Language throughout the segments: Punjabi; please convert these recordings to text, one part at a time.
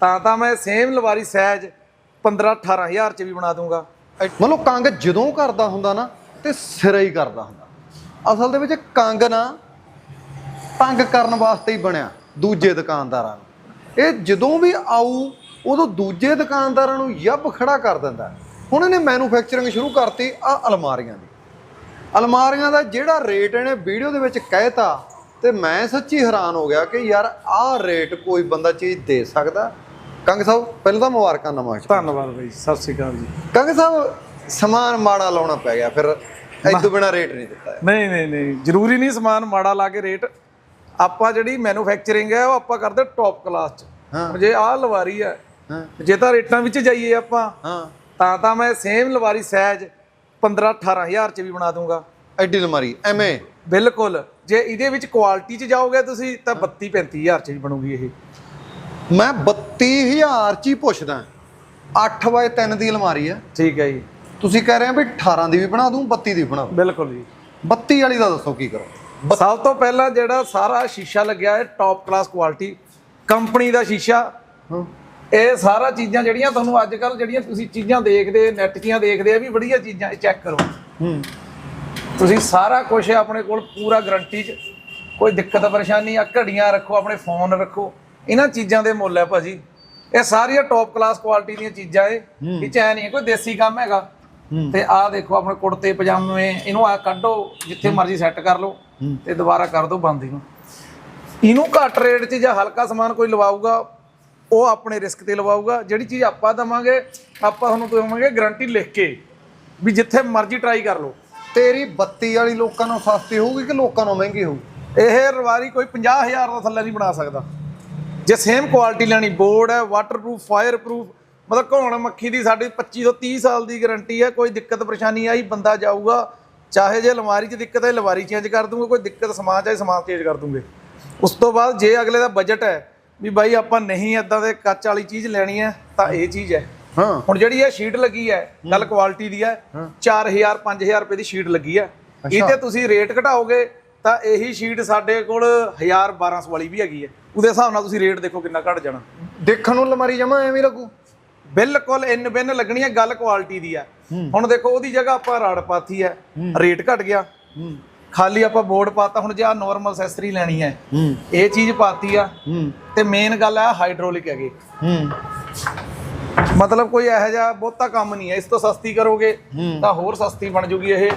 ਤਾਂ ਤਾਂ ਮੈਂ ਸੇਮ ਲਵਾਰੀ ਸਹਿਜ 15 18000 ਚ ਵੀ ਬਣਾ ਦੂੰਗਾ। ਮਤਲਬ ਕੰਗ ਜਦੋਂ ਕਰਦਾ ਹੁੰਦਾ ਨਾ, ਤੇ ਸਿਰਾ ਹੀ ਕਰਦਾ ਹੁੰਦਾ। ਅਸਲ ਦੇ ਵਿੱਚ ਕੰਗ ਨਾ ਤੰਗ ਕਰਨ ਵਾਸਤੇ ਹੀ ਬਣਿਆ ਦੂਜੇ ਦੁਕਾਨਦਾਰਾਂ ਨੂੰ। ਇਹ ਜਦੋਂ ਵੀ ਆਊ, ਉਦੋਂ ਦੂਜੇ ਦੁਕਾਨਦਾਰਾਂ ਨੂੰ ਯੱਬ ਖੜਾ ਕਰ ਦਿੰਦਾ। ਹੁਣ ਇਹਨੇ ਮੈਨੂਫੈਕਚਰਿੰਗ ਸ਼ੁਰੂ ਕਰਤੀ ਆ ਅਲਮਾਰੀਆਂ ਦੀ। ਅਲਮਾਰੀਆਂ ਦਾ ਜਿਹੜਾ ਰੇਟ ਇਹਨੇ ਵੀਡੀਓ ਦੇ ਵਿੱਚ ਕਹਿਤਾ, ਤੇ ਮੈਂ ਸੱਚੀ ਹੈਰਾਨ ਹੋ ਗਿਆ ਕਿ ਯਾਰ, ਆਹ ਰੇਟ ਕੋਈ ਬੰਦਾ ਚੀਜ਼ ਦੇ ਸਕਦਾ? ਕੰਗ ਸਾਹਿਬ ਪਹਿਲਾਂ ਤਾਂ ਮੁਬਾਰਕਾਂ ਨਵਾਂ ਧੰਨਵਾਦ ਬਾਈ ਸਤਿ ਸ਼੍ਰੀ ਅਕਾਲ ਜੀ। ਕੰਗ ਸਾਹਿਬ ਸਮਾਨ ਮਾੜਾ ਲਾਉਣਾ ਪੈ ਗਿਆ ਫਿਰ ਇਦੋਂ ਬਿਨਾ ਰੇਟ ਨਹੀਂ ਦਿੱਤਾ। ਨਹੀਂ ਨਹੀਂ ਨਹੀਂ ਜ਼ਰੂਰੀ ਨਹੀਂ ਸਮਾਨ ਮਾੜਾ ਲਾ ਕੇ ਰੇਟ। ਆਪਾਂ ਜਿਹੜੀ ਮੈਨੂਫੈਕਚਰਿੰਗ ਹੈ ਉਹ ਆਪਾਂ ਕਰਦੇ ਟੌਪ ਕਲਾਸ ਚ। ਹਾਂ। ਜੇ ਆਹ ਲਵਾਰੀ ਹੈ ਜੇ ਤਾਂ ਰੇਟਾਂ ਵਿੱਚ ਜਾਈਏ ਆਪਾਂ ਹਾਂ। ਤਾਂ ਤਾਂ ਮੈਂ ਸੇਮ ਲਵਾਰੀ ਸਹਿਜ 15 18000 ਚ ਵੀ ਬਣਾ ਦੂੰਗਾ ਐਡੀ ਅਲਮਾਰੀ ਐਵੇਂ? ਬਿਲਕੁਲ। ਜੇ ਇਹਦੇ ਵਿੱਚ ਕੁਆਲਿਟੀ ਚ ਜਾਓਗੇ ਤੁਸੀਂ ਤਾਂ 32 35000 ਚ ਵੀ ਬਣੂਗੀ ਇਹ। ਮੈਂ 32000 ਚ ਹੀ ਪੁੱਛਦਾ। 8 ਬਾਏ 3 ਦੀ ਅਲਮਾਰੀ ਹੈ ਠੀਕ ਹੈ ਜੀ। ਤੁਸੀਂ ਕਹਿ ਰਹੇ ਹੋ ਵੀ 18 ਦੀ ਵੀ ਬਣਾ ਦੂੰ 32 ਦੀ ਬਣਾ ਦੂੰ। ਬਿਲਕੁਲ ਜੀ। 32 ਵਾਲੀ ਦਾ ਦੱਸੋ ਕੀ ਕਰੋ। ਸਭ ਤੋਂ ਪਹਿਲਾਂ ਜਿਹੜਾ ਸਾਰਾ ਸ਼ੀਸ਼ਾ ਲੱਗਿਆ ਹੈ ਟੌਪ ਕਲਾਸ ਕੁਆਲਿਟੀ ਕੰਪਨੀ ਦਾ ਸ਼ੀਸ਼ਾ। ਇਹ ਸਾਰਾ ਚੀਜ਼ਾਂ ਜਿਹੜੀਆਂ ਤੁਹਾਨੂੰ ਅੱਜ ਕੱਲ ਜਿਹੜੀਆਂ ਤੁਸੀਂ ਚੀਜ਼ਾਂ ਦੇਖਦੇ ਨੈਟ 'ਆਂ ਦੇਖਦੇ ਆ ਵੀ ਵਧੀਆ ਚੀਜ਼ਾਂ ਇਹ ਚੈੱਕ ਕਰੋ। ਤੁਸੀਂ ਸਾਰਾ ਕੁਝ ਆਪਣੇ ਕੋਲ ਪੂਰਾ ਗਾਰੰਟੀ 'ਚ। ਕੋਈ ਦਿੱਕਤ ਪਰੇਸ਼ਾਨੀ ਆ ਘੜੀਆਂ ਰੱਖੋ ਆਪਣੇ ਫੋਨ ਰੱਖੋ। ਇਹਨਾਂ ਚੀਜ਼ਾਂ ਦੇ ਮੁੱਲ ਹੈ ਭਾਜੀ। ਇਹ ਸਾਰੀਆਂ ਟੌਪ ਕਲਾਸ ਕੁਆਲਿਟੀ ਦੀਆਂ ਚੀਜ਼ਾਂ ਏ ਇਹ ਚ ਐ ਨਹੀਂ ਕੋਈ ਦੇਸੀ ਕੰਮ ਹੈਗਾ। ਤੇ ਆਹ ਦੇਖੋ ਆਪਣੇ ਕੁੜਤੇ ਪਜਾਮੇ ਇਹਨੂੰ ਆ ਕੱਢੋ ਜਿੱਥੇ ਮਰਜ਼ੀ ਸੈੱਟ ਕਰ ਲਓ ਤੇ ਦੁਬਾਰਾ ਕਰ ਦਿਓ ਬੰਦ ਇਹਨੂੰ। ਇਹਨੂੰ ਘੱਟ ਰੇਟ 'ਚ ਜਾਂ ਹਲਕਾ ਸਮਾਨ ਕੋਈ ਲਵਾਊਗਾ ਉਹ ਆਪਣੇ ਰਿਸਕ ਤੇ ਲਵਾਊਗਾ। ਜਿਹੜੀ ਚੀਜ਼ ਆਪਾਂ ਦਵਾਂਗੇ ਆਪਾਂ ਤੁਹਾਨੂੰ ਦੇਵਾਂਗੇ ਗਾਰੰਟੀ ਲਿਖ ਕੇ ਵੀ ਜਿੱਥੇ ਮਰਜ਼ੀ ਟਰਾਈ ਕਰ ਲਓ। ਤੇਰੀ 32 ਵਾਲੀ ਲੋਕਾਂ ਨੂੰ ਸਸਤੀ ਹੋਊਗੀ ਕਿ ਲੋਕਾਂ ਨੂੰ ਮਹਿੰਗੀ ਹੋਊ ਇਹ ਰਵਾਰੀ ਕੋਈ 50000 ਦਾ ਥੱਲੇ ਨਹੀਂ ਬਣਾ ਸਕਦਾ। ਜੇ ਸੇਮ ਕੁਆਲਿਟੀ ਲੈਣੀ ਬੋਰਡ ਹੈ ਵਾਟਰਪ੍ਰੂਫ ਫਾਇਰਪ੍ਰੂਫ ਮਤਲਬ ਘੋਣ ਮੱਖੀ ਦੀ ਸਾਡੀ 25 ਤੋਂ 30 ਸਾਲ ਦੀ ਗਾਰੰਟੀ ਹੈ ਕੋਈ ਦਿੱਕਤ ਪਰੇਸ਼ਾਨੀ ਆਈ ਬੰਦਾ ਜਾਊਗਾ ਚਾਹੇ ਜੇ ਅਲਮਾਰੀ 'ਚ ਦਿੱਕਤ ਹੈ ਅਲਮਾਰੀ ਚੇਂਜ ਕਰ ਦੂੰਗੇ ਕੋਈ ਦਿੱਕਤ ਸਮਾਨ ਚਾਹੇ ਸਮਾਨ ਚੇਂਜ ਕਰ ਦੂੰਗੇ। ਉਸ ਤੋਂ ਬਾਅਦ ਜੇ ਅਗਲੇ ਦਾ ਬਜਟ ਹੈ ਵੀ ਬਾਈ ਆਪਾਂ ਨਹੀਂ ਇਦਾਂ ਦੇ ਕੱਚ ਵਾਲੀ ਚੀਜ਼ ਲੈਣੀ ਹੈ ਤਾਂ ਇਹ ਚੀਜ਼ ਹੈ। ਹਾਂ। ਹੁਣ ਜਿਹੜੀ ਇਹ ਸ਼ੀਟ ਲੱਗੀ ਹੈ ਗੱਲ ਕੁਆਲਿਟੀ ਦੀ ਹੈ 4000 5000 ਰੁਪਏ ਦੀ ਸ਼ੀਟ ਲੱਗੀ ਹੈ। ਇਹ ਤੇ ਤੁਸੀਂ ਰੇਟ ਘਟਾਓਗੇ ਤਾਂ ਇਹੀ ਸ਼ੀਟ ਸਾਡੇ ਕੋਲ 1000 1200 ਵਾਲੀ ਵੀ ਹੈਗੀ ਹੈ। ਉਹਦੇ ਹਿਸਾਬ ਨਾਲ ਤੁਸੀਂ ਰੇਟ ਦੇਖੋ ਕਿੰਨਾ ਘਟ ਜਾਣਾ। ਦੇਖਣ ਨੂੰ ਅਲਮਾਰੀ ਜਮਾ ਐਵੇਂ ਲੱਗੂ। ਬਿਲਕੁਲ ਇਨ ਬਿਨ ਲੱਗਣੀ ਹੈ ਗੱਲ ਕੁਆਲਿਟੀ ਦੀ ਹੈ। ਹੁਣ ਦੇਖੋ ਉਹਦੀ ਜਗ੍ਹਾ ਆਪਾਂ ਰਾੜ ਪਾਤੀ ਹੈ ਰੇਟ ਘਟ ਗਿਆ। ਖਾਲੀ ਆਪਾਂ ਬੋਰਡ ਪਾਤਾ ਹੁਣ ਜੇ ਆ ਨਾਰਮਲ ਅਸੈਸਰੀ ਲੈਣੀ ਹੈ ਇਹ ਚੀਜ਼ ਪਾਤੀ ਆ। ਤੇ ਮੇਨ ਗੱਲ ਹੈ ਹਾਈਡ੍ਰੋਲਿਕ ਹੈਗੇ। ਮਤਲਬ ਕੋਈ ਇਹੋ ਜਿਹਾ ਬਹੁਤਾ ਕੰਮ ਨਹੀਂ ਹੈ। ਇਸ ਤੋਂ ਸਸਤੀ ਕਰੋਗੇ ਤਾਂ ਹੋਰ ਸਸਤੀ ਬਣ ਜੂਗੀ ਇਹ।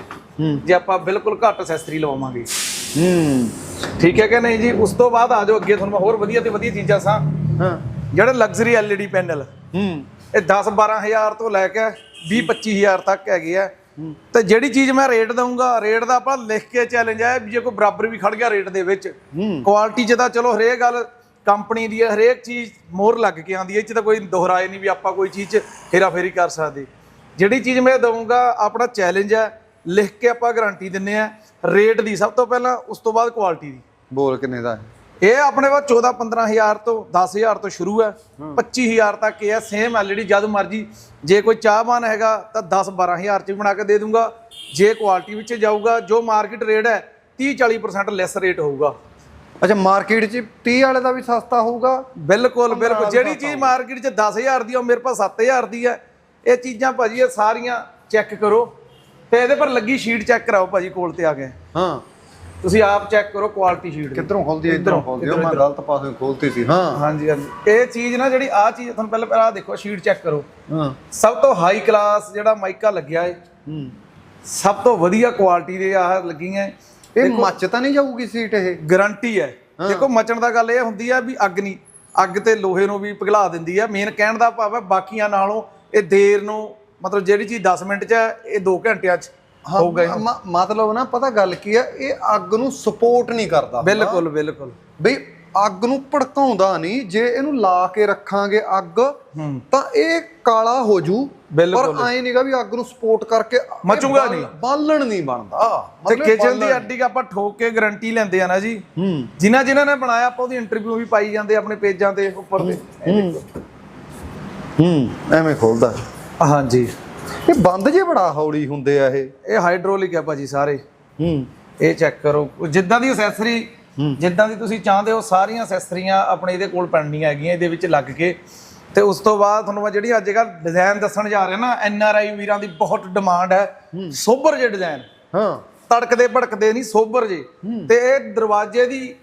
ਜੇ ਆਪਾਂ ਬਿਲਕੁਲ ਘੱਟ ਅਸੈਸਰੀ ਲਵਾਵਾਂਗੇ। ਹੂੰ। ਠੀਕ ਹੈ ਕਿ ਨਹੀਂ ਜੀ? ਉਸ ਤੋਂ ਬਾਅਦ ਆ ਜਾਓ ਅੱਗੇ ਤੁਹਾਨੂੰ ਮੈਂ ਹੋਰ ਵਧੀਆ ਤੇ ਵਧੀਆ ਚੀਜ਼ਾਂ ਸਾਂ ਹਾਂ। ਜਿਹੜੇ ਲਗਜ਼ਰੀ LED ਪੈਨਲ ਹੂੰ। ਇਹ 10 12000 ਤੋਂ ਲੈ ਕੇ 20 25000 ਤੱਕ ਹੈਗੇ ਆ। ਤੇ ਜਿਹੜੀ ਚੀਜ਼ ਮੈਂ ਰੇਟ ਦਊਂਗਾ ਰੇਟ ਦਾ ਆਪਾਂ ਲਿਖ ਕੇ ਚੈਲੰਜ ਹੈ ਜੇ ਕੋਈ ਬਰਾਬਰ ਵੀ ਖੜ ਗਿਆ ਰੇਟ ਦੇ ਵਿੱਚ। ਕੁਆਲਿਟੀ 'ਚ ਤਾਂ ਚਲੋ ਹਰੇਕ ਗੱਲ ਕੰਪਨੀ ਦੀ ਹੈ ਹਰੇਕ ਚੀਜ਼ ਮੋਹਰ ਲੱਗ ਕੇ ਆਉਂਦੀ ਹੈ ਇਹ 'ਚ ਤਾਂ ਕੋਈ ਦੁਹਰਾਏ ਨਹੀਂ ਵੀ ਆਪਾਂ ਕੋਈ ਚੀਜ਼ 'ਚ ਹੇਰਾਫੇਰੀ ਕਰ ਸਕਦੇ। ਜਿਹੜੀ ਚੀਜ਼ ਮੈਂ ਦਊਂਗਾ ਆਪਣਾ ਚੈਲੰਜ ਹੈ ਲਿਖ ਕੇ ਆਪਾਂ ਗਾਰੰਟੀ ਦਿੰਨੇ ਆ ਰੇਟ ਦੀ ਸਭ ਤੋਂ ਪਹਿਲਾਂ ਉਸ ਤੋਂ ਬਾਅਦ ਕੁਆਲਿਟੀ ਦੀ। ਬੋਲ ਕਿੰਨੇ ਦਾ ਇਹ ਆਪਣੇ ਕੋਲ 14 15000 ਤੋਂ 10000 ਤੋਂ ਸ਼ੁਰੂ ਹੈ। 25000 ਤੱਕ ਇਹ ਹੈ ਸੇਮ ਐਲਈਡੀ ਜਦ ਮਰਜ਼ੀ। ਜੇ ਕੋਈ ਚਾਹਵਾਨ ਹੈਗਾ ਤਾਂ 10 12000 ਚ ਵੀ ਬਣਾ ਕੇ ਦੇ ਦੂੰਗਾ। ਜੇ ਕੁਆਲਿਟੀ ਵਿੱਚ ਜਾਊਗਾ ਜੋ ਮਾਰਕੀਟ ਰੇਟ ਹੈ 30 40% ਲੈਸ ਰੇਟ ਹੋਊਗਾ। ਅੱਛਾ ਮਾਰਕੀਟ 'ਚ 30 ਵਾਲੇ ਦਾ ਵੀ ਸਸਤਾ ਹੋਊਗਾ? ਬਿਲਕੁਲ ਬਿਲਕੁਲ। ਜਿਹੜੀ ਚੀਜ਼ ਮਾਰਕੀਟ 'ਚ 10000 ਦੀ ਉਹ ਮੇਰੇ ਪਾਸ 7000 ਦੀ ਹੈ। ਇਹ ਚੀਜ਼ਾਂ ਭਾਜੀ ਇਹ ਸਾਰੀਆਂ ਚੈੱਕ ਕਰੋ। ਤੇ ਇਹਦੇ ਪਰ ਲੱਗੀ ਸ਼ੀਟ ਚੈੱਕ ਕਰਾਓ ਭਾਜੀ ਕੋਲ ਤੇ ਆ ਕੇ। ਹਾਂ। ਤੁਸੀਂ ਆਪ ਚੈੱਕ ਕਰੋ ਕੁਆਲਿਟੀ ਸ਼ੀਟ ਕਿੱਧਰੋਂ ਖੋਲਦੀ ਹੈ ਇਧਰੋਂ ਖੋਲਦੀ ਹੈ। ਮੈਂ ਗਲਤ ਪਾਸੇ ਖੋਲਤੀ ਸੀ ਹਾਂ। ਹਾਂਜੀ ਹਾਂਜੀ। ਇਹ ਚੀਜ਼ ਨਾ ਜਿਹੜੀ ਆ ਚੀਜ਼ ਤੁਹਾਨੂੰ ਪਹਿਲਾਂ ਪਹਿਲਾਂ ਦੇਖੋ ਸ਼ੀਟ ਚੈੱਕ ਕਰੋ। ਹਾਂ। ਸਭ ਤੋਂ ਹਾਈ ਕਲਾਸ ਜਿਹੜਾ ਮਾਈਕਾ ਲੱਗਿਆ ਏ ਹੂੰ। ਸਭ ਤੋਂ ਵਧੀਆ ਕੁਆਲਿਟੀ ਦੇ ਆਹ ਲੱਗੀਆਂ। ਇਹ ਮੱਚ ਤਾਂ ਨਹੀਂ ਜਾਊਗੀ ਸੀਟ ਇਹ? ਗਾਰੰਟੀ ਹੈ। ਦੇਖੋ ਮਚਣ ਦਾ ਗੱਲ ਇਹ ਹੁੰਦੀ ਆ ਵੀ ਅੱਗ ਨਹੀਂ। ਅੱਗ ਤੇ ਲੋਹੇ ਨੂੰ ਵੀ ਪਿਘਲਾ ਦਿੰਦੀ ਆ। ਮੇਨ ਕਹਿਣ ਦਾ ਭਾਵ ਹੈ ਬਾਕੀਆਂ ਨਾਲੋਂ ਇਹ ਦੇਰ ਨੂੰ ਮਤਲਬ ਜਿਹੜੀ ਚੀਜ਼ 10 ਮਿੰਟ 'ਚ ਹੈ ਇਹ 2 ਘੰਟਿਆਂ 'ਚ ਹੋਊਗਾ। ਮ- ਮਤਲਬ ਨਾ ਪਤਾ ਗੱਲ ਕੀ ਆ ਇਹ ਅੱਗ ਨੂੰ ਸਪੋਰਟ ਨਹੀਂ ਕਰਦਾ ਬਿਲਕੁਲ ਬਿਲਕੁਲ। ਬਈ ਅੱਗ ਨੂੰ ਭੜਕਾਉਂਦਾ ਨਹੀਂ। ਜੇ ਇਹਨੂੰ ਲਾ ਕੇ ਰੱਖਾਂਗੇ ਅੱਗ ਤਾਂ ਇਹ ਕਾਲਾ ਹੋ ਜੂ। ਬਿਲਕੁਲ। ਪਰ ਐ ਨਹੀਂਗਾ ਵੀ ਅੱਗ ਨੂੰ ਸਪੋਰਟ ਕਰਕੇ ਇਹ ਮਚੂਗਾ ਬਾਲ- ਨਹੀਂ। ਬਾਲਣ ਨਹੀਂ ਬਣਦਾ। ਤੇ ਮਤਲਬ ਕਿਚਨ ਦੀ ਅੱਡੀ ਆਪਾਂ ਠੋਕ ਕੇ ਗਾਰੰਟੀ ਲੈਂਦੇ ਆ ਨਾ ਜੀ। ਹੂੰ। ਜਿਨ੍ਹਾਂ ਜਿਨ੍ਹਾਂ ਨੇ ਬਣਾਇਆ ਆਪਾਂ ਉਹਦੀ ਇੰਟਰਵਿਊ ਵੀ ਪਾਈ ਜਾਂਦੇ ਆਪਣੇ ਪੇਜਾਂ ਤੇ ਉੱਪਰ ਤੇ। ਹੂੰ। ਐਵੇਂ ਖੋਲਦਾ। ਹਾਂਜੀ। ਇਹ ਬੰਦ ਜੇ ਬੜਾ ਹੌਲੀ ਹੁੰਦੇ ਆ ਇਹ। ਇਹ ਹਾਈਡ੍ਰੋਲਿਕ ਹੈ ਭਾਜੀ ਸਾਰੇ। ਹੂੰ। ਇਹ ਚੈੱਕ ਕਰੋ। ਜਿੱਦਾਂ ਦੀ ਅਸੈਸਰੀ ਜਿੱਦਾਂ ਦੀ ਤੁਸੀਂ ਚਾਹੁੰਦੇ ਹੋ ਸਾਰੀਆਂ ਅਸੈਸਰੀਆਂ ਆਪਣੇ ਇਹਦੇ ਕੋਲ ਪੈਣੀਆਂ ਹੈਗੀਆਂ ਇਹਦੇ ਵਿੱਚ ਲੱਗ ਕੇ। ਤੇ ਉਸ ਤੋਂ ਬਾਅਦ ਤੁਹਾਨੂੰ ਮੈਂ ਜਿਹੜੀ ਅੱਜ ਕੱਲ੍ਹ ਡਿਜ਼ਾਈਨ ਦੱਸਣ ਜਾ ਰਿਹਾ ਨਾ ਐਨ ਆਰ ਆਈ ਵੀਰਾਂ ਦੀ ਬਹੁਤ ਡਿਮਾਂਡ ਹੈ। ਸੋਬਰ ਜੇ ਡਿਜ਼ਾਈਨ ਹਾਂ। ਤੜਕਦੇ ਭੜਕਦੇ ਨਹੀਂ ਸੋਬਰ ਜੇ। ਤੇ ਇਹ ਦਰਵਾਜ਼ੇ ਦੀ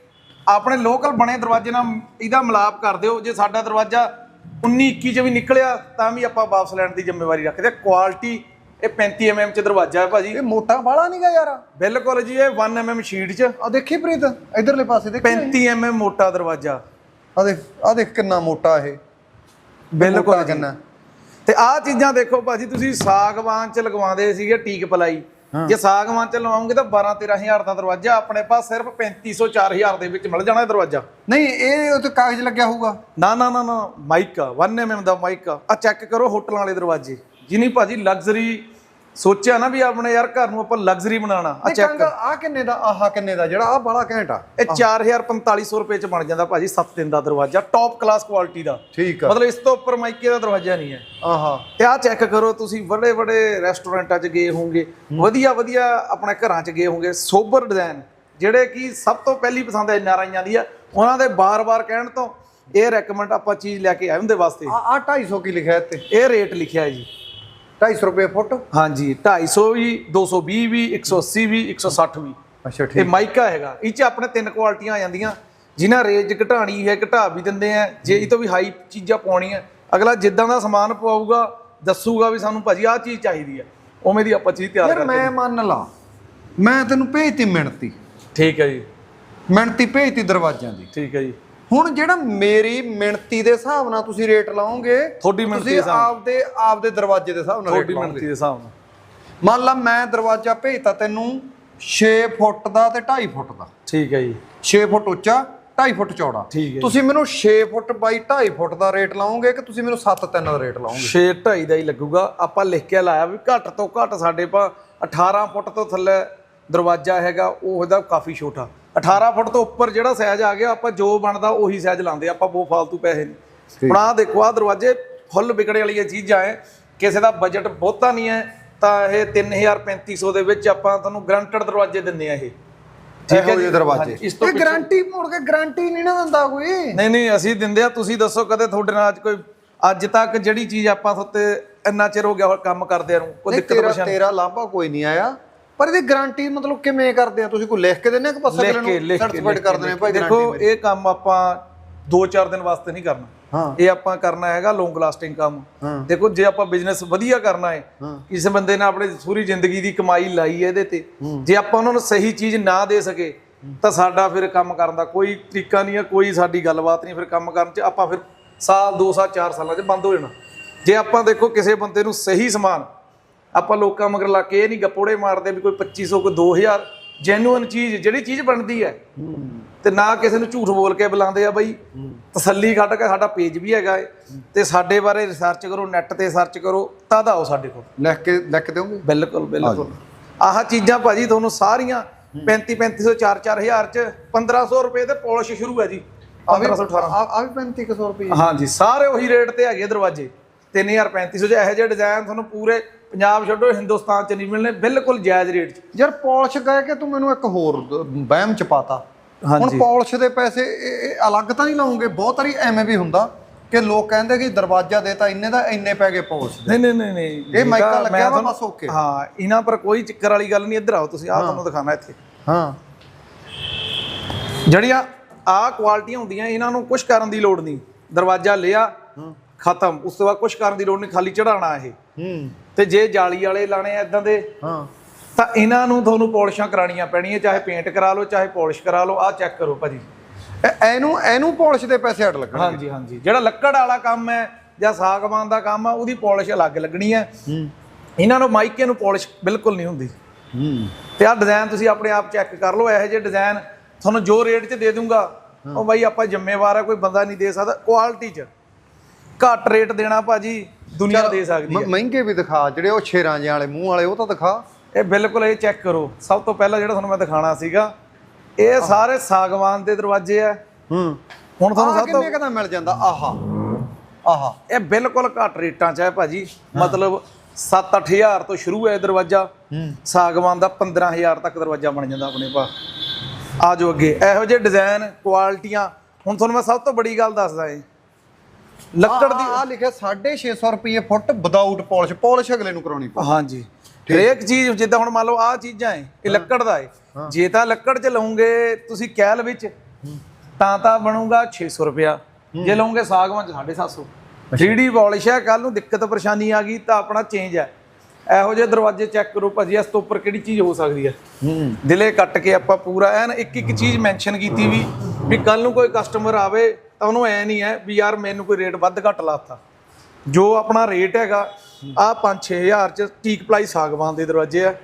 ਆਪਣੇ ਲੋਕਲ ਬਣੇ ਦਰਵਾਜ਼ੇ ਨਾਲ ਇਹਦਾ ਮਿਲਾਪ ਕਰ ਦਿਓ। ਜੇ ਸਾਡਾ ਦਰਵਾਜ਼ਾ 19 21 ਚ ਵੀ ਨਿਕਲਿਆ ਤਾਂ ਵੀ ਆਪਾਂ ਵਾਪਸ ਲੈਣ ਦੀ ਜ਼ਿੰਮੇਵਾਰੀ ਰੱਖਦੇ ਕੁਆਲਿਟੀ ਇਹ 35 mm ਚ ਦਰਵਾਜ਼ਾ ਹੈ ਭਾਜੀ। ਇਹ ਮੋਟਾ ਵਾਲਾ ਨਹੀਂਗਾ ਯਾਰ। ਬਿਲਕੁਲ ਜੀ ਇਹ 1 mm ਸ਼ੀਟ ਚ। ਆ ਦੇਖੀ ਪ੍ਰੀਤ ਇਧਰਲੇ ਪਾਸੇ ਦੇਖ 35 mm ਮੋਟਾ ਦਰਵਾਜ਼ਾ। ਆ ਦੇਖ ਆ ਦੇਖ ਕਿੰਨਾ ਮੋਟਾ ਇਹ। ਬਿਲਕੁਲ। ਕਿੰਨਾ। ਤੇ ਆਹ ਚੀਜ਼ਾਂ ਦੇਖੋ ਭਾਜੀ ਤੁਸੀਂ ਸਾਗਵਾਨ ਚ ਲਗਵਾਉਂਦੇ ਸੀਗੇ ਟੀਕ ਪਲਾਈ। ਜੇ ਸਾਗਵਾਨ ਚ ਲਵਾਉਂਗੇ ਤਾਂ 12 13000 ਦਾ ਦਰਵਾਜ਼ਾ ਆਪਣੇ ਪਾਸ ਸਿਰਫ 3500 4000 ਦੇ ਵਿੱਚ ਮਿਲ ਜਾਣਾ ਦਰਵਾਜ਼ਾ। ਨਹੀਂ ਇਹ ਉੱਤੇ ਕਾਗਜ਼ ਲੱਗਿਆ ਹੋਊਗਾ। ਨਾ ਨਾ ਨਾ ਨਾ ਮਾਈਕ ਆ 1 mm ਦਾ ਮਾਈਕ ਆ। ਆ ਚੈੱਕ ਕਰੋ ਹੋਟਲਾਂ ਵਾਲੇ ਦਰਵਾਜ਼ੇ। ਜਿਨੀ ਭਾਜੀ ਲਗਜ਼ਰੀ ਸੋਚਿਆ ਨਾ ਵੀ ਆਪਣੇ ਯਾਰ ਘਰ ਨੂੰ ਆਪਾਂ ਲਗਜ਼ਰੀ ਬਣਾਉਣਾ। ਆ ਚੈੱਕ ਕੰਗ ਆ ਕਿੰਨੇ ਦਾ ਆਹ ਕਿੰਨੇ ਦਾ? ਜਿਹੜਾ ਆ ਬੜਾ ਘੈਂਟ ਆ। ਇਹ 4450 ਰੁਪਏ ਚ ਬਣ ਜਾਂਦਾ ਭਾਜੀ 7 ਦਿਨ ਦਾ ਦਰਵਾਜ਼ਾ ਟੌਪ ਕਲਾਸ ਕੁਆਲਿਟੀ ਦਾ। ਠੀਕ ਆ। ਮਤਲਬ ਇਸ ਤੋਂ ਉੱਪਰ ਮਾਈਕੇ ਦਾ ਦਰਵਾਜ਼ਾ ਨਹੀਂ ਹੈ। ਆਹਾ। ਤੇ ਆ ਚੈੱਕ ਕਰੋ ਤੁਸੀਂ ਵੱਡੇ ਵੱਡੇ ਰੈਸਟੋਰੈਂਟਾਂ 'ਚ ਗਏ ਹੋਵੋਗੇ ਵਧੀਆ ਵਧੀਆ ਆਪਣੇ ਘਰਾਂ 'ਚ ਗਏ ਹੋਵੋਗੇ ਸੋਬਰ ਡਿਜ਼ਾਈਨ ਜਿਹੜੇ ਕਿ ਸਭ ਤੋਂ ਪਹਿਲੀ ਪਸੰਦ ਆਰ ਆਈਆਂ ਦੀ ਆ। ਉਹਨਾਂ ਦੇ ਬਾਰ-ਬਾਰ ਕਹਿਣ ਤੋਂ ਇਹ ਰეკਮੈਂਡ ਆਪਾਂ ਚੀਜ਼ ਲੈ ਕੇ ਆਏ ਹੁੰਦੇ ਵਾਸਤੇ। ਆ 250 ਕੀ ਲਿਖਿਆ ਇੱਥੇ? ਇਹ ਰੇਟ ਲਿਖਿਆ ਹੈ ਜੀ। 250 ਰੁਪਏ ਫੁੱਟ? ਹਾਂਜੀ 250 ਵੀ 220 ਵੀ 180 ਵੀ 160 ਵੀ। ਅੱਛਾ ਇਹ ਮਾਈਕਾ ਹੈਗਾ। ਇਹ 'ਚ ਆਪਣੇ ਤਿੰਨ ਕੁਆਲਿਟੀਆਂ ਆ ਜਾਂਦੀਆਂ। ਜਿਨ੍ਹਾਂ ਰੇਂਜ ਘਟਾਣੀ ਹੈ ਘਟਾ ਵੀ ਦਿੰਦੇ ਆ। ਜੇ ਇਹ ਤੋਂ ਵੀ ਹਾਈ ਚੀਜ਼ਾਂ ਪਾਉਣੀਆਂ ਅਗਲਾ ਜਿੱਦਾਂ ਦਾ ਸਮਾਨ ਪਵਾਊਗਾ ਦੱਸੂਗਾ ਵੀ ਸਾਨੂੰ ਭਾਜੀ ਆਹ ਚੀਜ਼ ਚਾਹੀਦੀ ਹੈ ਉਵੇਂ ਦੀ ਆਪਾਂ ਚੀਜ਼ ਤਿਆਰ ਕਰਦੇ ਮੈਂ ਮੰਨ ਲਾ ਮੈਂ ਤੈਨੂੰ ਭੇਜਤੀ ਮਿਣਤੀ। ਠੀਕ ਹੈ ਜੀ। ਮਿਣਤੀ ਭੇਜਤੀ ਦਰਵਾਜ਼ਿਆਂ ਦੀ। ਠੀਕ ਹੈ ਜੀ। ਹੁਣ ਜਿਹੜਾ ਮੇਰੀ ਮਿਣਤੀ ਦੇ ਹਿਸਾਬ ਨਾਲ ਤੁਸੀਂ ਰੇਟ ਲਾਓਗੇ ਤੁਹਾਡੀ ਮਿਣਤੀ ਦੇ ਤੁਸੀਂ ਹਿਸਾਬ ਨਾਲ। ਆਪਦੇ ਆਪਦੇ ਦਰਵਾਜ਼ੇ ਦੇ ਹਿਸਾਬ ਨਾਲ ਰੇਟ ਲਾਓਗੇ। ਦੇ ਹਿਸਾਬ ਨਾਲ। ਮੰਨ ਲਾ ਮੈਂ ਦਰਵਾਜ਼ਾ ਭੇਜਤਾ ਤੈਨੂੰ 6 ਫੁੱਟ ਦਾ ਤੇ 2.5 ਫੁੱਟ ਦਾ। ਠੀਕ ਹੈ ਜੀ। 6 ਫੁੱਟ ਉੱਚਾ 2.5 ਫੁੱਟ ਚੌੜਾ। ਠੀਕ ਹੈ ਜੀ। ਤੁਸੀਂ ਮੈਨੂੰ 6 ਫੁੱਟ ਬਾਈ 2.5 ਫੁੱਟ ਦਾ ਰੇਟ ਲਾਓਗੇ ਕਿ ਤੁਸੀਂ ਮੈਨੂੰ 7 3 ਦਾ ਰੇਟ ਲਾਓਗੇ? 6 2.5 ਦਾ ਹੀ ਲੱਗੂਗਾ। ਆਪਾਂ ਲਿਖ ਕੇ ਲਾਇਆ ਵੀ ਘੱਟ ਤੋਂ ਘੱਟ ਸਾਡੇ ਪਾ 18 ਫੁੱਟ ਤੋਂ ਥੱਲੇ ਦਰਵਾਜ਼ਾ ਹੈਗਾ ਉਹ ਇਹਦਾ ਕਾਫੀ ਛੋਟਾ। 18 ਫੁੱਟ ਤੋਂ ਉੱਪਰ ਜਿਹੜਾ ਸਾਈਜ਼ ਆ ਗਿਆ ਆਪਾਂ ਜੋ ਬਣਦਾ ਉਹੀ ਸਾਈਜ਼ ਲਾਉਂਦੇ ਆਪਾਂ ਬਹੁਤ ਫालतू ਪੈਸੇ ਨਹੀਂ। ਹੁਣ ਆਹ ਦੇਖੋ ਆ ਦਰਵਾਜ਼ੇ ਫੁੱਲ ਵਿਕੜੇ ਵਾਲੀਆਂ ਚੀਜ਼ਾਂ ਐ ਕਿਸੇ ਦਾ ਬਜਟ ਬਹੁਤਾ ਨਹੀਂ ਹੈ ਤਾਂ ਇਹ 3350 ਦੇ ਵਿੱਚ ਆਪਾਂ ਤੁਹਾਨੂੰ ਗਰੰਟਡ ਦਰਵਾਜ਼ੇ ਦਿੰਦੇ ਆ ਇਹ। ਇਹੋ ਜਿਹੇ ਦਰਵਾਜ਼ੇ। ਹਾਂਜੀ, ਇਸ ਤੋਂ ਇਹ ਗਾਰੰਟੀ ਮੁੜ ਕੇ ਗਾਰੰਟੀ ਨਹੀਂ ਨਾ ਦਿੰਦਾ ਕੋਈ। ਨਹੀਂ ਨਹੀਂ ਅਸੀਂ ਦਿੰਦੇ ਆ ਤੁਸੀਂ ਦੱਸੋ ਕਦੇ ਤੁਹਾਡੇ ਨਾਲ ਅੱਜ ਕੋਈ ਅੱਜ ਤੱਕ ਜਿਹੜੀ ਚੀਜ਼ ਆਪਾਂ ਤੁਹਾਤੇ ਇੰਨਾ ਚਿਰ ਹੋ ਗਿਆ ਕੰਮ ਕਰਦਿਆਂ ਨੂੰ ਕੋਈ ਦਿੱਕਤ ਪਰੇਸ਼ਾਨੀ? ਤੇਰਾ ਲਾਭਾ ਕੋਈ ਨਹੀਂ ਆਇਆ। ਪਰ ਇਹਦੀ ਗਾਰੰਟੀ ਮਤਲਬ ਕਿਵੇਂ ਕਰਦੇ ਆ? ਤੁਸੀਂ ਕੋਈ ਲਿਖ ਕੇ ਦਿੰਦੇ ਆ ਕਿ ਬਸ ਲਿਖ ਕੇ ਨੂੰ ਲਿਖ ਕੇ ਸਰਟੀਫਾਈਡ ਕਰ ਦਿੰਦੇ ਆ? ਭਾਈ ਦੇਖੋ ਗਾਰੰਟੀ ਇਹ ਕੰਮ ਆਪਾਂ 2-4 ਦਿਨ ਵਾਸਤੇ ਨਹੀਂ ਕਰਨਾ। ਹਾਂ। ਇਹ ਆਪਾਂ ਕਰਨਾ ਹੈਗਾ ਲੌਂਗ ਲਾਸਟਿੰਗ ਕੰਮ। ਹਾਂ। ਦੇਖੋ ਜੇ ਆਪਾਂ ਬਿਜ਼ਨਸ ਵਧੀਆ ਕਰਨਾ ਹੈ ਹਾਂ। ਕਿਸੇ ਬੰਦੇ ਨੇ ਆਪਣੀ ਪੂਰੀ ਜ਼ਿੰਦਗੀ ਦੀ ਕਮਾਈ ਲਾਈ ਹੈ ਇਹਦੇ ਤੇ। ਜੇ ਆਪਾਂ ਉਹਨਾਂ ਨੂੰ ਸਹੀ ਚੀਜ਼ ਨਾ ਦੇ ਸਕੇ ਤਾਂ ਸਾਡਾ ਫਿਰ ਕੰਮ ਕਰਨ ਦਾ ਕੋਈ ਤਰੀਕਾ ਨਹੀਂ ਹੈ ਕੋਈ ਸਾਡੀ ਗੱਲਬਾਤ ਨਹੀਂ ਫਿਰ ਕੰਮ ਕਰਨ ਚ ਆਪਾਂ ਫਿਰ ਸਾਲ 2 ਸਾਲ 4 ਸਾਲਾਂ ਚ ਬੰਦ ਹੋ ਜਾਣਾ। ਜੇ ਆਪਾਂ ਦੇਖੋ ਕਿਸੇ ਬੰਦੇ ਨੂੰ ਸਹੀ ਸਮਾਨ ਆਪਾਂ ਲੋਕਾਂ ਮਗਰ ਲਾ ਕੇ ਇਹ ਨਹੀਂ ਗੱਪੋੜੇ ਮਾਰਦੇ ਵੀ ਕੋਈ 2500 ਕੋਈ 2000 ਜੈਨੂਇਨ ਚੀਜ਼ ਜਿਹੜੀ ਚੀਜ਼ ਬਣਦੀ ਹੈ। ਤੇ ਨਾ ਕਿਸੇ ਨੂੰ ਝੂਠ ਬੋਲ ਕੇ ਬੁਲਾਉਂਦੇ ਆ ਬਈ। ਤਸੱਲੀ ਕੱਢ ਕੇ ਸਾਡਾ ਪੇਜ ਵੀ ਹੈਗਾ ਏ। ਤੇ ਸਾਡੇ ਬਾਰੇ ਰਿਸਰਚ ਕਰੋ ਨੈਟ ਤੇ ਸਰਚ ਕਰੋ ਤਦ ਆਓ ਸਾਡੇ ਕੋਲ। ਲਿਖ ਕੇ ਲਿਖ ਦਿਓਗੇ? ਬਿਲਕੁਲ ਬਿਲਕੁਲ। ਆਹ ਚੀਜ਼ਾਂ ਭਾਜੀ ਤੁਹਾਨੂੰ ਸਾਰੀਆਂ 35 3500 4 4000 ਚ 1500 ਰੁਪਏ ਤੇ ਪਾਲਿਸ਼ ਸ਼ੁਰੂ ਹੈ ਜੀ। 1518 ਆ ਵੀ 3500 ਰੁਪਏ। ਹਾਂਜੀ ਸਾਰੇ ਉਹੀ ਰੇਟ ਤੇ ਹੈਗੇ ਦਰਵਾਜ਼ੇ। 3350 ਚ ਇਹੋ ਜਿਹੇ ਡਿਜ਼ਾਈਨ ਤੁਹਾਨੂੰ ਪੂਰੇ ਪੰਜਾਬ ਛੱਡੋ ਹਿੰਦੁਸਤਾਨ ਚ ਨਹੀਂ ਮਿਲਣੇ ਬਿਲਕੁਲ ਜਾਇਜ਼ ਰੇਟ ਚ। ਯਾਰ ਪਾਲਿਸ਼ ਗਏ ਕਿ ਤੂੰ ਮੈਨੂੰ ਇੱਕ ਹੋਰ ਵਹਿਮ ਚ ਪਾਤਾ। ਹੁਣ। ਪਾਲਿਸ਼ ਦੇ ਪੈਸੇ ਅਲੱਗ ਤਾਂ ਨਹੀਂ ਲਾਉਂਗੇ ਬਹੁਤ ਵਾਰੀ ਐਵੇਂ ਵੀ ਹੁੰਦਾ ਕਿ ਲੋਕ ਕਹਿੰਦੇ ਕਿ ਦਰਵਾਜ਼ਾ ਦੇ ਤਾਂ ਇੰਨੇ ਦਾ ਇੰਨੇ ਪੈ ਗਏ ਪਾਲਿਸ਼ ਦੇ। ਨਹੀਂ ਨਹੀਂ ਨਹੀਂ ਇਹ ਮਾਈਕਾ ਲੱਗਿਆ ਵਾ ਬਸ ਓਕੇ। ਹਾਂ ਇਹਨਾਂ ਪਰ ਕੋਈ ਚੱਕਰ ਵਾਲੀ ਗੱਲ ਨਹੀਂ ਇੱਧਰ ਆਓ ਤੁਸੀਂ ਆਹ ਤੁਹਾਨੂੰ ਦਿਖਾਣਾ ਇੱਥੇ। ਹਾਂ। ਜਿਹੜੀਆਂ ਆਹ ਕੁਆਲਿਟੀਆਂ ਹੁੰਦੀਆਂ ਇਹਨਾਂ ਨੂੰ ਕੁਝ ਕਰਨ ਦੀ ਲੋੜ ਨਹੀਂ। ਦਰਵਾਜ਼ਾ ਲਿਆ ਖਤਮ। ਉਸ ਤੋਂ ਬਾਅਦ ਕੁਝ ਕਰਨ ਦੀ ਲੋੜ ਨਹੀਂ ਖਾਲੀ ਚੜਾਉਣਾ ਇਹ। ਹੂੰ। ਤੇ ਜੇ ਜਾਲੀ ਵਾਲੇ ਲਾਣੇ ਆ ਇਦਾਂ ਦੇ ਹਾਂ। ਤਾਂ ਇਹਨਾਂ ਨੂੰ ਤੁਹਾਨੂੰ ਪਾਲਿਸ਼ਾਂ ਕਰਾਣੀਆਂ ਪੈਣੀਆਂ ਚਾਹੇ ਪੇਂਟ ਕਰਾ ਲਓ ਚਾਹੇ ਪਾਲਿਸ਼ ਕਰਾ ਲਓ ਆਹ ਚੈੱਕ ਕਰੋ ਭਾਜੀ। ਇਹ- ਇਹਨੂੰ ਇਹਨੂੰ ਪਾਲਿਸ਼ ਦੇ ਪੈਸੇ ਅੜ ਲੱਗਣ ਹਾਂਜੀ ਹਾਂਜੀ। ਜਿਹੜਾ ਲੱਕੜ ਵਾਲਾ ਕੰਮ ਹੈ ਜਾਂ ਸਾਗਵਾਨ ਦਾ ਕੰਮ ਆ ਉਹਦੀ ਪਾਲਿਸ਼ ਅਲੱਗ ਲੱਗਣੀ ਹੈ। ਇਹਨਾਂ ਨੂੰ ਮਾਈਕੇ ਨੂੰ ਪਾਲਿਸ਼ ਬਿਲਕੁਲ ਨਹੀਂ ਹੁੰਦੀ। ਤੇ ਆਹ ਡਿਜ਼ਾਈਨ ਤੁਸੀਂ ਆਪਣੇ ਆਪ ਚੈੱਕ ਕਰ ਲਓ ਇਹੋ ਜਿਹੇ ਡਿਜ਼ਾਈਨ ਤੁਹਾਨੂੰ ਜੋ ਰੇਟ 'ਚ ਦੇ ਦੂੰਗਾ ਉਹ ਬਾਈ ਆਪਾਂ ਜ਼ਿੰਮੇਵਾਰ ਆ ਕੋਈ ਬੰਦਾ ਨਹੀਂ ਦੇ ਸਕਦਾ ਕੁਆਲਿਟੀ 'ਚ। ਘੱਟ ਰੇਟ ਦੇਣਾ ਭਾਜੀ ਦੁਨੀਆ ਦੇ ਸਕਦੀ ਹੈ। ਮਹਿੰਗੇ ਵੀ ਦਿਖਾ ਜਿਹੜੇ ਉਹ ਸ਼ੇਰਾਂ ਜਿਹੇ ਵਾਲੇ ਮੂੰਹ ਵਾਲੇ ਉਹ ਤਾਂ ਦਿਖਾ। ਇਹ ਬਿਲਕੁਲ ਇਹ ਚੈੱਕ ਕਰੋ। ਸਭ ਤੋਂ ਪਹਿਲਾਂ ਜਿਹੜਾ ਤੁਹਾਨੂੰ ਮੈਂ ਦਿਖਾਣਾ ਸੀਗਾ ਇਹ ਸਾਰੇ ਸਾਗਵਾਨ ਦੇ ਦਰਵਾਜ਼ੇ ਆ। ਹੂੰ। ਹੁਣ ਤੁਹਾਨੂੰ ਸਭ ਤੋਂ ਕਿੰਨੇ ਕਦਾ ਮਿਲ ਜਾਂਦਾ? ਆਹਾ। ਆਹਾ। ਇਹ ਬਿਲਕੁਲ ਘੱਟ ਰੇਟਾਂ 'ਚ ਹੈ ਭਾਜੀ। ਮਤਲਬ 7-8000 ਤੋਂ ਸ਼ੁਰੂ ਹੈ ਇਹ ਦਰਵਾਜ਼ਾ। ਹੂੰ। ਸਾਗਵਾਨ ਦਾ 15000 ਤੱਕ ਦਰਵਾਜ਼ਾ ਬਣ ਜਾਂਦਾ ਆਪਣੇ ਪਾ ਆ ਜਾਓ ਅੱਗੇ। ਇਹੋ ਜਿਹੇ ਡਿਜ਼ਾਈਨ ਕੁਆਲਿਟੀਆਂ ਹੁਣ ਤੁਹਾਨੂੰ ਮੈਂ ਸਭ ਤੋਂ ਬੜੀ ਗੱਲ ਦੱਸਦਾ ਏ ਲੱਕੜ ਦੀ ਆ ਲਿਖਿਆ 650 ਰੁਪਏ ਫੁੱਟ ਵਿਦਆਊਟ ਪਾਲਿਸ਼। ਪਾਲਿਸ਼ ਅਗਲੇ ਨੂੰ ਕਰਾਉਣੀ ਪਊ। ਹਾਂਜੀ। ਹਰੇਕ ਚੀਜ਼ ਜਿੱਦਾਂ ਹੁਣ ਮੰਨ ਲਓ ਆਹ ਚੀਜ਼ਾਂ ਏ ਇਹ ਲੱਕੜ ਦਾ ਏ। ਜੇ ਤਾਂ ਲੱਕੜ ਚ ਲਓਗੇ ਤੁਸੀਂ ਕੈਲ ਵਿੱਚ ਤਾਂ ਤਾਂ ਬਣੂਗਾ 600 ਰੁਪਿਆ ਜੇ ਲਓਗੇ ਸਾਗਵਾਨ ਚ 750 3D ਪਾਲਿਸ਼ ਹੈ ਕੱਲ ਨੂੰ ਦਿੱਕਤ ਪਰੇਸ਼ਾਨੀ ਆ ਗਈ ਤਾਂ ਆਪਣਾ ਚੇਂਜ ਹੈ। ਇਹੋ ਜਿਹੇ ਦਰਵਾਜ਼ੇ ਚੈੱਕ ਕਰੋ ਭਾਜੀ ਇਸ ਤੋਂ ਉੱਪਰ ਕਿਹੜੀ ਚੀਜ਼ ਹੋ ਸਕਦੀ ਹੈ? ਦਿਲੇ ਕੱਟ ਕੇ ਆਪਾਂ ਪੂਰਾ ਐਨ ਇੱਕ ਇੱਕ ਚੀਜ਼ ਮੈਂਸ਼ਨ ਕੀਤੀ ਵੀ ਵੀ ਕੱਲ ਨੂੰ ਕੋਈ ਕਸਟਮਰ ਆਵੇ ਉਹਨੂੰ ਐ ਨਹੀਂ ਹੈ ਵੀ ਯਾਰ ਮੈਨੂੰ ਕੋਈ ਰੇਟ ਵੱਧ ਘੱਟ ਲਾਤਾ। ਜੋ ਆਪਣਾ ਰੇਟ ਹੈਗਾ ਆ 5-6000 ਚ ਟੀਕ ਪਲਾਈ ਸਾਗਵਾਨ ਦੇ ਦਰਵਾਜ਼ੇ ਆ।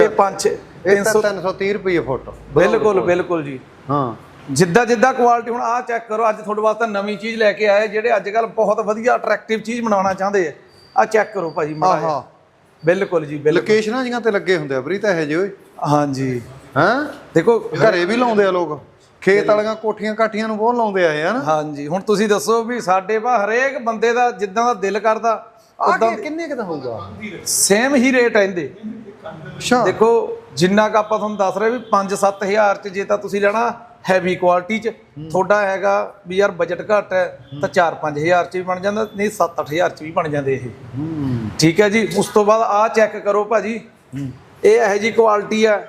ਇਹ 5 ਇਹ ਤਾਂ 330 ਰੁਪਏ ਫੁੱਟ। ਬਿਲਕੁਲ ਬਿਲਕੁਲ। ਜੀ। ਹਾਂ। ਜਿੱਦਾਂ ਜਿੱਦਾਂ ਕੁਆਲਿਟੀ ਹੁਣ ਆ ਚੈੱਕ ਕਰੋ ਅੱਜ ਤੁਹਾਡੇ ਵਾਸਤੇ ਨਵੀਂ ਚੀਜ਼ ਲੈ ਕੇ ਆਏ ਜਿਹੜੇ ਅੱਜ ਕੱਲ ਬਹੁਤ ਵਧੀਆ ਅਟਰੈਕਟਿਵ ਚੀਜ਼ ਬਣਾਉਣਾ ਚਾਹੁੰਦੇ ਆ। ਆ ਚੈੱਕ ਕਰੋ ਭਾਜੀ ਮਾੜਾ ਬਿਲਕੁਲ ਜੀ ਬਿਲਕੁਲ। ਲੋਕੇਸ਼ਨਾਂ ਜੀਆਂ ਤੇ ਲੱਗੇ ਹੁੰਦੇ ਆ ਬਰੀ ਤਾਂ ਇਹ ਓਏ। ਹਾਂਜੀ। ਹਾਂ? ਦੇਖੋ ਘਰੇ ਵੀ ਲਾਉਂਦੇ ਆ ਲੋਕ। ਖੇਤ ਵਾਲੀਆਂ ਕੋਠੀਆਂ ਕਾਠੀਆਂ ਨੂੰ ਬਹੁਤ ਲਾਉਂਦੇ ਆ ਇਹ ਹਨ ਹਾਂਜੀ ਹੁਣ ਤੁਸੀਂ ਦੱਸੋ ਵੀ ਸਾਡੇ ਵਾ ਹਰੇਕ ਬੰਦੇ ਦਾ ਜਿੱਦਾਂ ਦਾ ਦਿਲ ਕਰਦਾ ਆ ਕਿੰਨੇ ਕਿਦਾ ਹੋਊਗਾ ਸੇਮ ਹੀ ਰੇਟ ਆਂਦੇ ਅੱਛਾ। ਦੇਖੋ ਜਿੰਨਾ ਕ ਆਪਾਂ ਤੁਹਾਨੂੰ ਦੱਸ ਰਹੇ ਵੀ 5-7000 ਚ ਜੇ ਤਾਂ ਤੁਸੀਂ ਲੈਣਾ ਹੈਵੀ ਕੁਆਲਿਟੀ ਚ ਤੁਹਾਡਾ ਹੈਗਾ ਵੀ ਯਾਰ ਬਜਟ ਘੱਟ ਹੈ ਤਾਂ 4-5000 ਚ ਵੀ ਬਣ ਜਾਂਦਾ ਨਹੀਂ 7-8000 ਚ ਵੀ ਬਣ ਜਾਂਦੇ ਇਹ। ਹੂੰ। ਠੀਕ ਹੈ ਜੀ ਉਸ ਤੋਂ ਬਾਅਦ ਆ ਚੈੱਕ ਕਰੋ ਭਾਜੀ। ਇਹ ਇਹੋ ਜੀ ਕੁਆਲਿਟੀ ਆ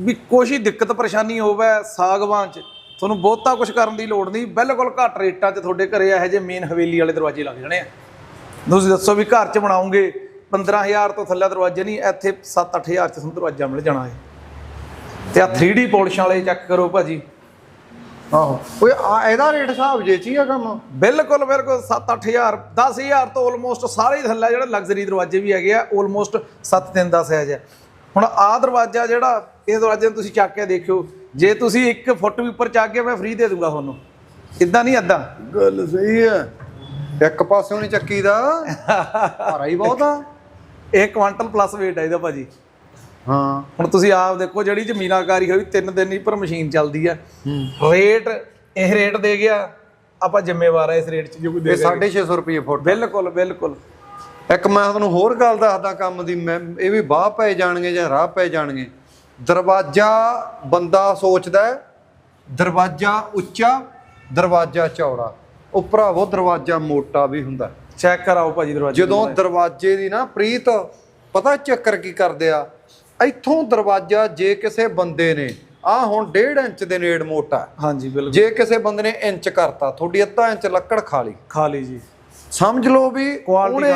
ਵੀ ਕੋਈ ਦਿੱਕਤ ਪਰੇਸ਼ਾਨੀ ਹੋਵੇ ਸਾਗਵਾਨ ਚ ਤੁਹਾਨੂੰ ਬਹੁਤਾ ਕੁਝ ਕਰਨ ਦੀ ਲੋੜ ਨਹੀਂ ਬਿਲਕੁਲ ਘੱਟ ਰੇਟਾਂ 'ਚ ਤੁਹਾਡੇ ਘਰੇ ਇਹੋ ਜਿਹੇ ਮੇਨ ਹਵੇਲੀ ਵਾਲੇ ਦਰਵਾਜ਼ੇ ਲੱਗ ਜਾਣੇ ਆ। ਤੁਸੀਂ ਦੱਸੋ ਵੀ ਘਰ 'ਚ ਬਣਾਉਂਗੇ 15000 ਤੋਂ ਥੱਲੇ ਦਰਵਾਜ਼ੇ ਨਹੀਂ ਇੱਥੇ 7-8000 'ਚ ਤੁਹਾਨੂੰ ਦਰਵਾਜ਼ਾ ਮਿਲ ਜਾਣਾ ਹੈ। ਤੇ ਆ 3D ਪੋਲਿਸ਼ਾਂ ਵਾਲੇ ਚੈੱਕ ਕਰੋ ਭਾਜੀ। ਆਹੋ। ਓਏ ਆ ਇਹਦਾ ਰੇਟ ਹਿਸਾਬ ਜੇ ਚ ਆ ਕੰਮ। ਬਿਲਕੁਲ ਬਿਲਕੁਲ 7-8000 10000 ਤੋਂ ਆਲਮੋਸਟ ਸਾਰੇ ਥੱਲੇ ਜਿਹੜੇ ਲਗਜ਼ਰੀ ਦਰਵਾਜ਼ੇ ਵੀ ਹੈਗੇ ਆ ਆਲਮੋਸਟ 7-3 ਦਾ ਸਾਈਜ਼ ਹੈ ਹੁਣ ਆਹ ਦਰਵਾਜ਼ਾ ਜਿਹੜਾ ਇਹ ਦਰਵਾਜ਼ੇ ਨੂੰ ਤੁਸੀਂ ਚੱਕ ਕੇ ਦੇਖਿਓ। ਜੇ ਤੁਸੀਂ 1 ਫੁੱਟ ਵੀ ਉੱਪਰ ਚੱਕ ਕੇ ਮੈਂ ਫ੍ਰੀ ਦੇ ਦੂੰਗਾ ਤੁਹਾਨੂੰ। ਇਦਾਂ ਨਹੀਂ ਇਦਾਂ ਗੱਲ ਸਹੀ ਹੈ। ਇੱਕ ਪਾਸਿਓਂ ਨਹੀਂ ਚੱਕੀ ਦਾ ਭਾਰਾ ਹੀ ਬਹੁਤ ਆ। ਇਹ ਕੁਆਂਟਲ ਪਲੱਸ weight ਹੈ ਇਹਦਾ ਭਾਜੀ। ਹਾਂ। ਹੁਣ ਤੁਸੀਂ ਆਪ ਦੇਖੋ ਜਿਹੜੀ ਜ਼ਮੀਨਾਕਾਰੀ ਹੋਈ ਤਿੰਨ ਦਿਨ ਹੀ ਪਰ ਮਸ਼ੀਨ ਚੱਲਦੀ ਆ। ਰੇਟ ਇਹ ਰੇਟ ਦੇ ਗਿਆ। ਆਪਾਂ ਜ਼ਿੰਮੇਵਾਰ ਆ ਇਸ ਰੇਟ 'ਚ। ਜੋ ਕੋਈ ਦੇ 650 ਰੁਪਏ ਫੁੱਟ ਬਿਲਕੁਲ ਬਿਲਕੁਲ। ਇੱਕ ਮੈਂ ਤੁਹਾਨੂੰ ਹੋਰ ਗੱਲ ਦੱਸਦਾ ਕੰਮ ਦੀ ਮੈਂ ਇਹ ਵੀ ਬਾਹ ਪੈ ਜਾਣਗੇ ਜਾਂ ਰਾਹ ਪੈ ਜਾਣਗੇ। ਦਰਵਾਜ਼ਾ ਬੰਦਾ ਸੋਚਦਾ ਦਰਵਾਜ਼ਾ ਉੱਚਾ ਦਰਵਾਜ਼ਾ ਚੌੜਾ। ਉਹ ਭਰਾਵੋ ਦਰਵਾਜ਼ਾ ਮੋਟਾ ਵੀ ਹੁੰਦਾ। ਚੈੱਕ ਕਰਾਓ ਭਾਜੀ ਦਰਵਾਜ਼ੇ ਜਦੋਂ ਦਰਵਾਜ਼ੇ ਦੀ ਨਾ ਪ੍ਰੀਤ ਪਤਾ ਚੱਕਰ ਕੀ ਕਰਦੇ ਆ? ਇੱਥੋਂ ਦਰਵਾਜ਼ਾ ਜੇ ਕਿਸੇ ਬੰਦੇ ਨੇ ਆ ਹੁਣ 1.5 ਇੰਚ ਦੇ ਨੇੜ ਮੋਟਾ। ਹਾਂਜੀ ਬਿਲਕੁਲ। ਜੇ ਕਿਸੇ ਬੰਦੇ ਨੇ ਇੰਚ ਕਰਤਾ ਤੁਹਾਡੀ ਅੱਧਾ ਇੰਚ ਲੱਕੜ ਖਾ ਲਈ। ਖਾ ਲਈ ਜੀ। ਸਮਝ ਲਓ ਵੀ ਉਹਨੇ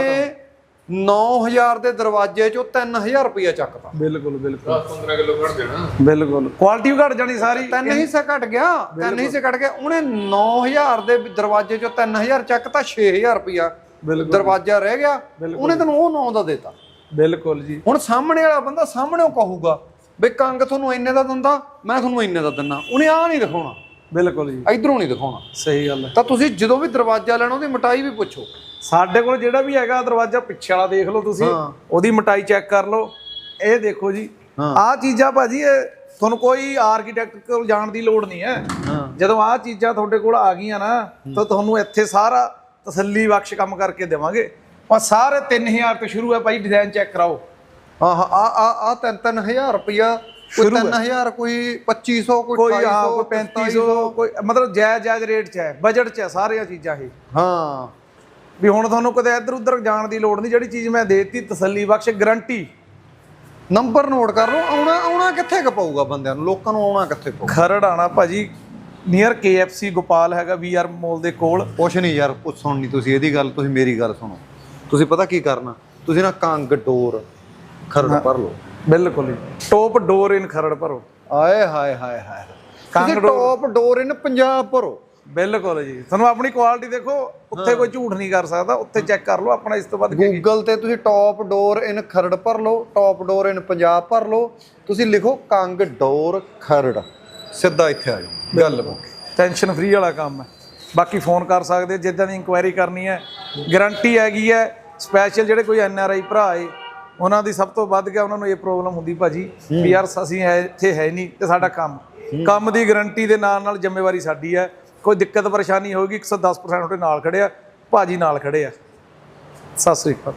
9000 ਦੇ ਦਰਵਾਜ਼ੇ ਚੋਂ 3000 ਰੁਪਇਆ ਚੱਕਤਾ ਬਿਲਕੁਲ ਬਿਲਕੁਲ। 15 ਕਿਲੋ ਘੜ ਦੇਣਾ। ਬਿਲਕੁਲ। ਕੁਆਲਿਟੀ ਵੀ ਘਟ ਜਾਣੀ ਸਾਰੀ। ਤਿੰਨ ਹਿੱਸੇ ਘਟ ਗਿਆ ਤਿੰਨ ਹਿੱਸੇ ਘਟ ਗਿਆ। ਉਹਨੇ 9000 ਦੇ ਦਰਵਾਜ਼ੇ ਚੋਂ 3000 ਚੱਕਤਾ 6000 ਰੁਪਇਆ ਬਿਲਕੁਲ। ਦਰਵਾਜ਼ਾ ਰਹਿ ਗਿਆ। ਉਹਨੇ ਤੈਨੂੰ ਉਹ 9 ਦਾ ਦੇਤਾ। ਬਿਲਕੁਲ ਜੀ। ਹੁਣ ਸਾਹਮਣੇ ਵਾਲਾ ਬੰਦਾ ਸਾਹਮਣੇੋਂ ਕਹੂਗਾ ਵੀ ਕੰਗ ਤੁਹਾਨੂੰ ਇੰਨੇ ਦਾ ਦਿੰਦਾ ਮੈਂ ਤੁਹਾਨੂੰ ਇੰਨੇ ਦਾ ਦਿੰਨਾ। ਉਹਨੇ ਆ ਨਹੀਂ ਦਿਖਾਉਣਾ। ਬਿਲਕੁਲ ਜੀ। ਇਧਰੋਂ ਨਹੀਂ ਦਿਖਾਉਣਾ। ਸਹੀ ਗੱਲ ਹੈ। ਤਾਂ ਤੁਸੀਂ ਜਦੋਂ ਵੀ ਦਰਵਾਜ਼ਾ ਲੈਣਾ ਉਹਦੀ ਮਟਾਈ ਵੀ ਪੁੱਛੋ। ਸਾਡੇ ਕੋਲ ਜਿਹੜਾ ਵੀ ਹੈਗਾ ਦਰਵਾਜ਼ਾ ਪਿੱਛੇ ਵਾਲਾ ਦੇਖ ਲਓ ਤੁਸੀਂ। ਉਹਦੀ ਮੋਟਾਈ ਚੈੱਕ ਕਰ ਲਓ। ਇਹ ਦੇਖੋ ਜੀ। ਆਹ ਚੀਜ਼ਾਂ ਭਾਜੀ ਇਹ ਤੁਹਾਨੂੰ ਕੋਈ ਆਰਕੀਟੈਕਟ ਕੋਲ ਜਾਣ ਦੀ ਲੋੜ ਨਹੀਂ ਹੈ। ਜਦੋਂ ਆਹ ਚੀਜ਼ਾਂ ਤੁਹਾਡੇ ਕੋਲ ਆ ਗਈਆਂ ਨਾ ਤਾਂ ਤੁਹਾਨੂੰ ਇੱਥੇ ਸਾਰਾ ਤਸੱਲੀ ਬਖਸ਼ ਕੰਮ ਕਰਕੇ ਦੇਵਾਂਗੇ। ਪਰ ਸਾਰੇ 3000 ਤੋਂ ਸ਼ੁਰੂ ਹੈ ਭਾਈ ਡਿਜ਼ਾਈਨ ਚੈੱਕ ਕਰਾਓ। ਆਹ ਆ ਆ ਆ ਤਿੰਨ ਤਿੰਨ ਹਜ਼ਾਰ ਰੁਪਇਆ ਕੋਈ 3000 ਕੋਈ 2500 ਕੋਈ ਕੋਈ 2800 ਹਾਂ ਕੋਈ 3500 ਕੋਈ ਮਤਲਬ ਜਾਇਜ਼ ਜਾਇਜ਼ ਰੇਟ 'ਚ ਹੈ ਬਜਟ 'ਚ ਹੈ ਸਾਰੀਆਂ ਚੀਜ਼ਾਂ ਇਹ। ਹਾਂ। ਵੀ ਹੁਣ ਤੁਹਾਨੂੰ ਕਦੇ ਇੱਧਰ ਉੱਧਰ ਜਾਣ ਦੀ ਲੋੜ ਨਹੀਂ ਜਿਹੜੀ ਚੀਜ਼ ਮੈਂ ਦੇਤੀ ਤਸੱਲੀ ਬਖਸ਼ ਗਰੰਟੀ ਨੰਬਰ ਨੋਟ ਕਰ ਲਓ ਆਉਣਾ ਆਉਣਾ ਕਿੱਥੇ ਕ ਪਊਗਾ ਬੰਦਿਆਂ ਨੂੰ? ਲੋਕਾਂ ਨੂੰ ਆਉਣਾ ਕਿੱਥੇ ਪਊ ਖਰੜ ਆਣਾ ਭਾਜੀ ਨੀਅਰ KFC ਗੋਪਾਲ ਹੈਗਾ ਵੀਆਰ ਮੋਲ ਦੇ ਕੋਲ। ਕੁਛ ਨਹੀਂ ਯਾਰ ਪੁੱਛ ਸੁਣਨੀ ਤੁਸੀਂ ਇਹਦੀ ਗੱਲ ਤੁਸੀਂ ਮੇਰੀ ਗੱਲ ਸੁਣੋ। ਤੁਸੀਂ ਪਤਾ ਕੀ ਕਰਨਾ? ਤੁਸੀਂ ਨਾ ਕੰਗ ਡੋਰ ਖਰੜ ਭਰ ਲਓ। ਬਿਲਕੁਲ ਜੀ। ਟੋਪ ਡੋਰ ਇਨ ਖਰੜ ਭਰੋ। ਆਏ ਹਾਏ ਹਾਏ ਹਾਏ। Kang top door in Punjab ਭਰੋ। ਬਿਲਕੁਲ ਜੀ। ਤੁਹਾਨੂੰ ਆਪਣੀ ਕੁਆਲਿਟੀ ਦੇਖੋ ਉੱਥੇ ਕੋਈ ਝੂਠ ਨਹੀਂ ਕਰ ਸਕਦਾ। ਉੱਥੇ ਚੈੱਕ ਕਰ ਲਓ ਆਪਣਾ ਇਸ ਤੋਂ ਵੱਧ ਕੀ ਗੂਗਲ ਤੇ ਤੁਸੀਂ ਟੌਪ ਡੋਰ ਇਨ ਖਰੜ ਭਰ ਲਓ ਟੌਪ ਡੋਰ ਇਨ ਪੰਜਾਬ ਭਰ ਲਓ। ਤੁਸੀਂ ਲਿਖੋ ਕੰਗ ਡੋਰ ਖਰੜ। ਸਿੱਧਾ ਇੱਥੇ ਆ ਜਾਓ। ਗੱਲ ਮੁੱਕੀ। ਟੈਨਸ਼ਨ ਫ੍ਰੀ ਵਾਲਾ ਕੰਮ ਹੈ। ਬਾਕੀ ਫੋਨ ਕਰ ਸਕਦੇ ਜਿੱਦਾਂ ਦੀ ਇਨਕੁਆਇਰੀ ਕਰਨੀ ਹੈ। ਗਾਰੰਟੀ ਹੈਗੀ ਹੈ। ਸਪੈਸ਼ਲ ਜਿਹੜੇ ਕੋਈ ਐਨ ਆਰ ਆਈ ਭਰਾ ਏ ਉਹਨਾਂ ਦੀ ਸਭ ਤੋਂ ਵੱਧ ਗਿਆ ਉਹਨਾਂ ਨੂੰ ਇਹ ਪ੍ਰੋਬਲਮ ਹੁੰਦੀ ਭਾਜੀ ਵੀ ਯਾਰ ਅਸੀਂ ਹੈ ਇੱਥੇ ਹੈ ਨਹੀਂ ਤੇ ਸਾਡਾ ਕੰਮ। ਕੰਮ ਦੀ ਗਾਰੰਟੀ ਦੇ ਨਾਲ ਨਾਲ ਜ਼ਿੰਮੇਵਾਰੀ ਸਾਡੀ ਹੈ। ਕੋਈ ਦਿੱਕਤ ਪਰੇਸ਼ਾਨੀ ਹੋਏਗੀ 110% ਤੁਹਾਡੇ ਨਾਲ ਖੜੇ ਆ ਭਾਜੀ ਨਾਲ ਖੜੇ ਆ। ਸਤਿ ਸ੍ਰੀ ਅਕਾਲ।